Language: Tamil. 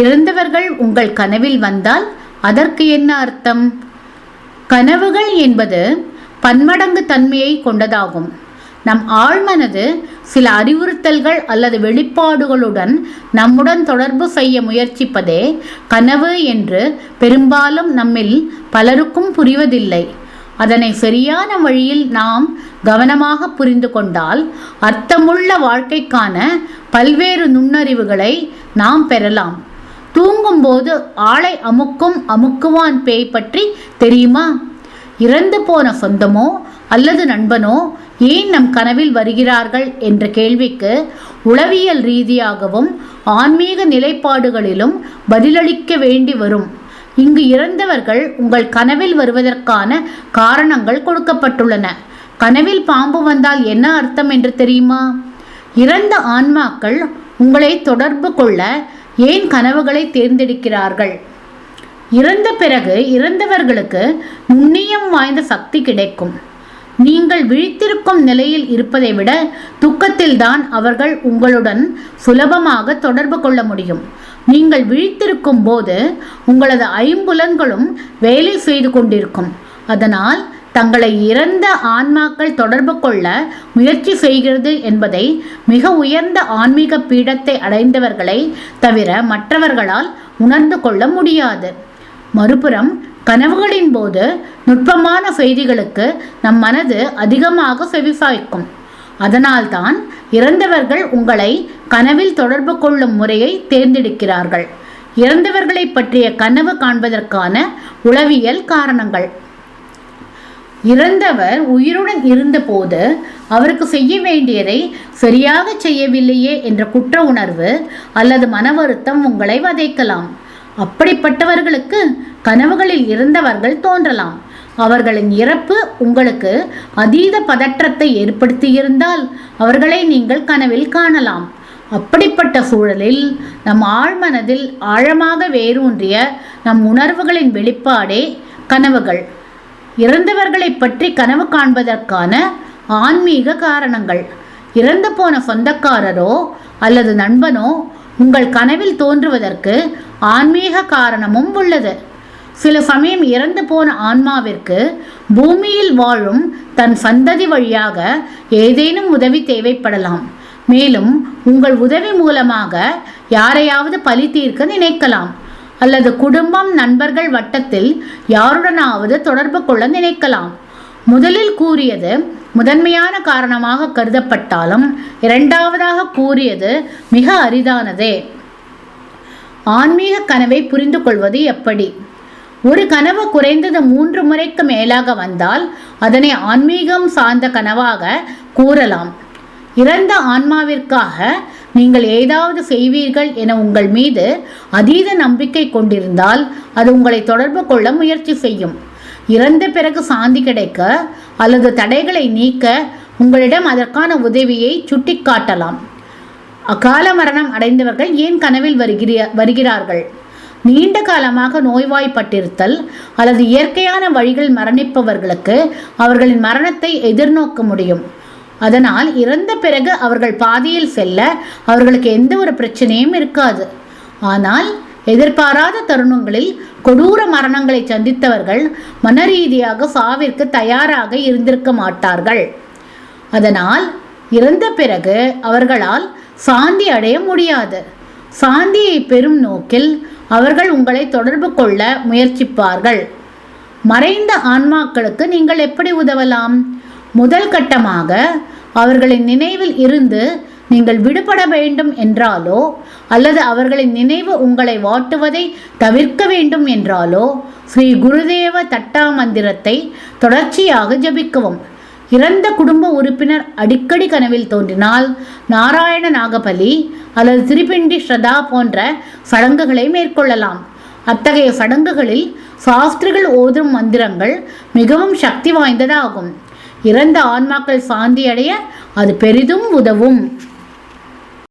இறந்தவர்கள் உங்கள் கனவில் வந்தால் அதற்கு என்ன அர்த்தம்? கனவுகள் என்பது பன்மடங்கு தன்மையை கொண்டதாகும். நம் ஆழ்மனது சில அறிவுறுத்தல்கள் அல்லது வெளிப்பாடுகளுடன் நம்முடன் தொடர்பு செய்ய முயற்சிப்பதே கனவு என்று பெரும்பாலும் நம்மில் பலருக்கும் புரிவதில்லை. அதனை சரியான வழியில் நாம் கவனமாக புரிந்து கொண்டால் அர்த்தமுள்ள வாழ்க்கைக்கான பல்வேறு நுண்ணறிவுகளை நாம் பெறலாம். தூங்கும்போது ஆளை அமுக்கும் அமுக்குவான் பேய் பற்றி தெரியுமா? இறந்து போன சொந்தமோ அல்லது நண்பனோ ஏன் நம் கனவில் வருகிறார்கள் என்ற கேள்விக்கு உளவியல் ரீதியாகவும் ஆன்மீக நிலைப்பாடுகளிலும் பதிலளிக்க வேண்டி வரும். இங்கு இறந்தவர்கள் உங்கள் கனவில் வருவதற்கான காரணங்கள் கொடுக்கப்பட்டுள்ளன. கனவில் பாம்பு வந்தால் என்ன அர்த்தம் என்று தெரியுமா? இறந்த ஆன்மாக்கள் உங்களை தொடர்பு கொள்ள ஏன் கனவுகளை தேர்ந்தெடுக்கிறார்கள்? இறந்த பிறகு இறந்தவர்களுக்கு நுண்ணியம் வாய்ந்த சக்தி கிடைக்கும். நீங்கள் விழித்திருக்கும் நிலையில் இருப்பதை விட துக்கத்தில்தான் அவர்கள் உங்களுடன் சுலபமாக தொடர்பு கொள்ள முடியும். நீங்கள் விழித்திருக்கும் போது உங்களது ஐம்புலன்களும் வேலை செய்து கொண்டிருக்கும். அதனால் தங்களை இறந்த ஆன்மாக்கள் தொடர்பு கொள்ள முயற்சி செய்கிறது என்பதை மிக உயர்ந்த ஆன்மீக பீடத்தை அடைந்தவர்களை தவிர மற்றவர்களால் உணர்ந்து கொள்ள முடியாது. மறுபுறம் கனவுகளின் போது நுட்பமான செய்திகளுக்கு நம் மனது அதிகமாக செவிசாய்க்கும். அதனால்தான் இறந்தவர்கள் உங்களை கனவில் தொடர்பு கொள்ளும் முறையை தேர்ந்தெடுக்கிறார்கள். இறந்தவர்களை பற்றிய கனவு காண்பதற்கான உளவியல் காரணங்கள். இறந்தவர் உயிருடன் இருந்தபோது அவருக்கு செய்ய வேண்டியதை சரியாக செய்யவில்லையே என்ற குற்ற உணர்வு அல்லது மன வருத்தம் உங்களை வதைக்கலாம். அப்படிப்பட்டவர்களுக்கு கனவுகளில் இருந்தவர்கள் தோன்றலாம். அவர்களின் இறப்பு உங்களுக்கு அதீத பதற்றத்தை ஏற்படுத்தியிருந்தால் அவர்களை நீங்கள் கனவில் காணலாம். அப்படிப்பட்ட சூழலில் நம் ஆழ்மனதில் ஆழமாக வேரூன்றிய நம் உணர்வுகளின் வெளிப்பாடே கனவுகள். இறந்தவர்களை பற்றி கனவு காண்பதற்கான ஆன்மீக காரணங்கள். இறந்து போன சொந்தக்காரரோ அல்லது நண்பனோ உங்கள் கனவில் தோன்றுவதற்கு ஆன்மீக காரணமும் உள்ளது. சில சமயம் இறந்து போன ஆன்மாவிற்கு பூமியில் வாழும் தன் சந்ததி வழியாக ஏதேனும் உதவி தேவைப்படலாம். மேலும் உங்கள் உதவி மூலமாக யாரையாவது பழி தீர்க்க நினைக்கலாம். அல்லது குடும்பம் நண்பர்கள் வட்டத்தில் யாருடனாவது தொடர்பு கொள்ள நினைக்கலாம். முதலில் கூறியது முதன்மையான காரணமாக கருதப்பட்டாலும் இரண்டாவதாக கூறியது மிக அரிதானதே. ஆன்மீக கனவை புரிந்து கொள்வது எப்படி? ஒரு கனவு குறைந்தது மூன்று முறைக்கு மேலாக வந்தால் அதனை ஆன்மீகம் சார்ந்த கனவாக கூறலாம். இறந்த ஆன்மாவிற்காக நீங்கள் ஏதாவது செய்வீர்கள் என உங்கள் மீது அதீத நம்பிக்கை கொண்டிருந்தால் அது உங்களை தொடர்பு கொள்ள முயற்சி செய்யும். இறந்த பிறகு சாந்தி கிடைக்க அல்லது தடைகளை நீக்க உங்களிடம் அதற்கான உதவியை சுட்டிக்காட்டலாம். அகால மரணம் அடைந்தவர்கள் ஏன் கனவில் வருகிற வருகிறார்கள்? நீண்ட காலமாக நோய்வாய்ப்பட்டிருத்தல் அல்லது இயற்கையான வழிகள் மரணிப்பவர்களுக்கு அவர்களின் மரணத்தை எதிர்நோக்க முடியும். அதனால் இறந்த பிறகு அவர்கள் பாதியில் செல்ல அவர்களுக்கு எந்த ஒரு பிரச்சனையும் இருக்காது. ஆனால் எதிர்பாராத தருணங்களில் கொடூர மரணங்களை சந்தித்தவர்கள் மனரீதியாக சாவிற்கு தயாராக இருந்திருக்க மாட்டார்கள். அதனால் இறந்த பிறகு அவர்களால் சாந்தி அடைய முடியாது. சாந்தியை பெறும் நோக்கில் அவர்கள் உங்களை தொடர்பு கொள்ள முயற்சிப்பார்கள். மறைந்த ஆன்மாக்களுக்கு நீங்கள் எப்படி உதவலாம்? முதல் கட்டமாக அவர்களின் நினைவில் இருந்து நீங்கள் விடுபட வேண்டும் என்றாலோ அல்லது அவர்களின் நினைவு உங்களை வாட்டுவதை தவிர்க்க வேண்டும் என்றாலோ ஸ்ரீ குருதேவ தட்டா மந்திரத்தை தொடர்ச்சியாக ஜபிக்கவும். இறந்த குடும்ப உறுப்பினர் அடிக்கடி கனவில் தோன்றினால் நாராயண நாகபலி அல்லது திருப்பிண்டி ஸ்ரதா போன்ற சடங்குகளை மேற்கொள்ளலாம். அத்தகைய சடங்குகளில் சாஸ்திரிகள் ஓதும் மந்திரங்கள் மிகவும் சக்தி வாய்ந்ததாகும். இறந்த ஆன்மாக்கள் சாந்தி அடைய அது பெரிதும் உதவும்.